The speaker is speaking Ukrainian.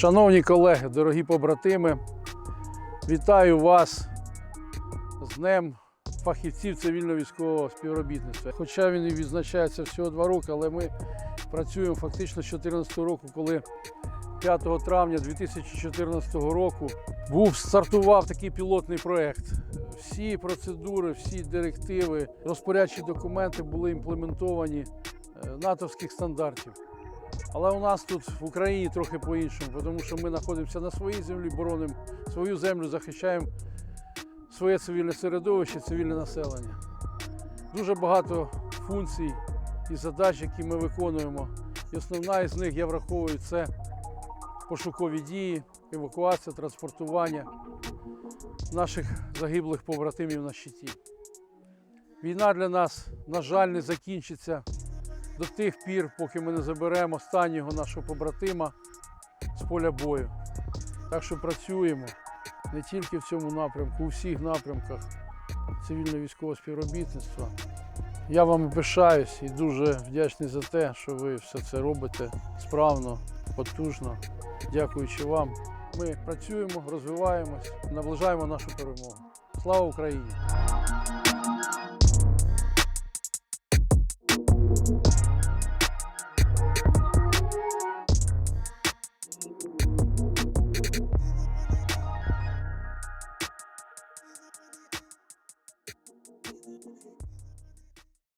Шановні колеги, дорогі побратими, вітаю вас з Днем фахівців цивільно-військового співробітництва. Хоча він і відзначається всього два роки, але ми працюємо фактично з 2014 року, коли 5 травня 2014 року був стартував такий пілотний проект. Всі процедури, всі директиви, розпорядчі документи були імплементовані е, натовських стандартів. Але у нас тут в Україні трохи по-іншому, тому що ми знаходимося на своїй землі, боронимо свою землю, захищаємо своє цивільне середовище, цивільне населення. Дуже багато функцій і задач, які ми виконуємо. І основна із них я враховую це пошукові дії, евакуація, транспортування наших загиблих побратимів на щиті. Війна для нас, на жаль, не закінчиться до тих пір, поки ми не заберемо останнього нашого побратима з поля бою. Так що працюємо не тільки в цьому напрямку, у всіх напрямках цивільно-військового співробітництва. Я вами пишаюсь і дуже вдячний за те, що ви все це робите справно, потужно. Дякуючи вам. Ми працюємо, розвиваємось, наближаємо нашу перемогу. Слава Україні!